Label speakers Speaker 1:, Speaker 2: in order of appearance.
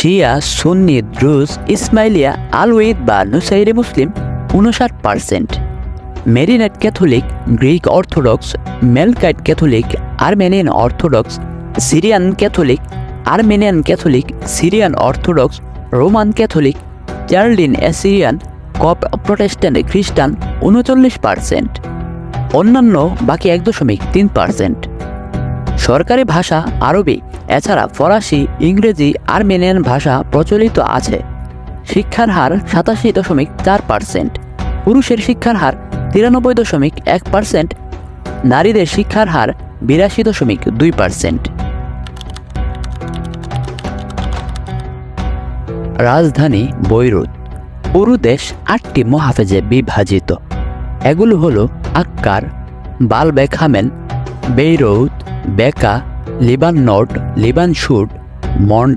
Speaker 1: শিয়া, সুন্নি Druze Ismailia আলওয়েদ বা নুসাইরে মুসলিম উনষাট percent Maronite Catholic, Greek Orthodox, Melkite Catholic, Armenian Orthodox, Syrian Catholic, Armenian Catholic, Syrian Orthodox, Roman Catholic চার্লিন Assyrian, Copt Protestant খ্রিস্টান উনচল্লিশ percent অন্যান্য বাকি এক দশমিক তিন পার্সেন্ট সরকারি ভাষা আরবি, এছাড়া ফরাসি, ইংরেজি, আর্মেনিয়ান ভাষা প্রচলিত আছে। শিক্ষার হার সাতাশি দশমিক চার পার্সেন্ট। পুরুষের শিক্ষার হার তিরানব্বই দশমিক এক পার্সেন্ট। নারীদের শিক্ষার হার বিরাশি দশমিক দুই পার্সেন্ট। রাজধানী বৈরুত। পুরো দেশ আটটি মহাফেজে বিভাজিত। এগুলো হলো আক্কার বালবেখামেন বেইরৌত বেকা লেবান নট লেবান শুট মন্ড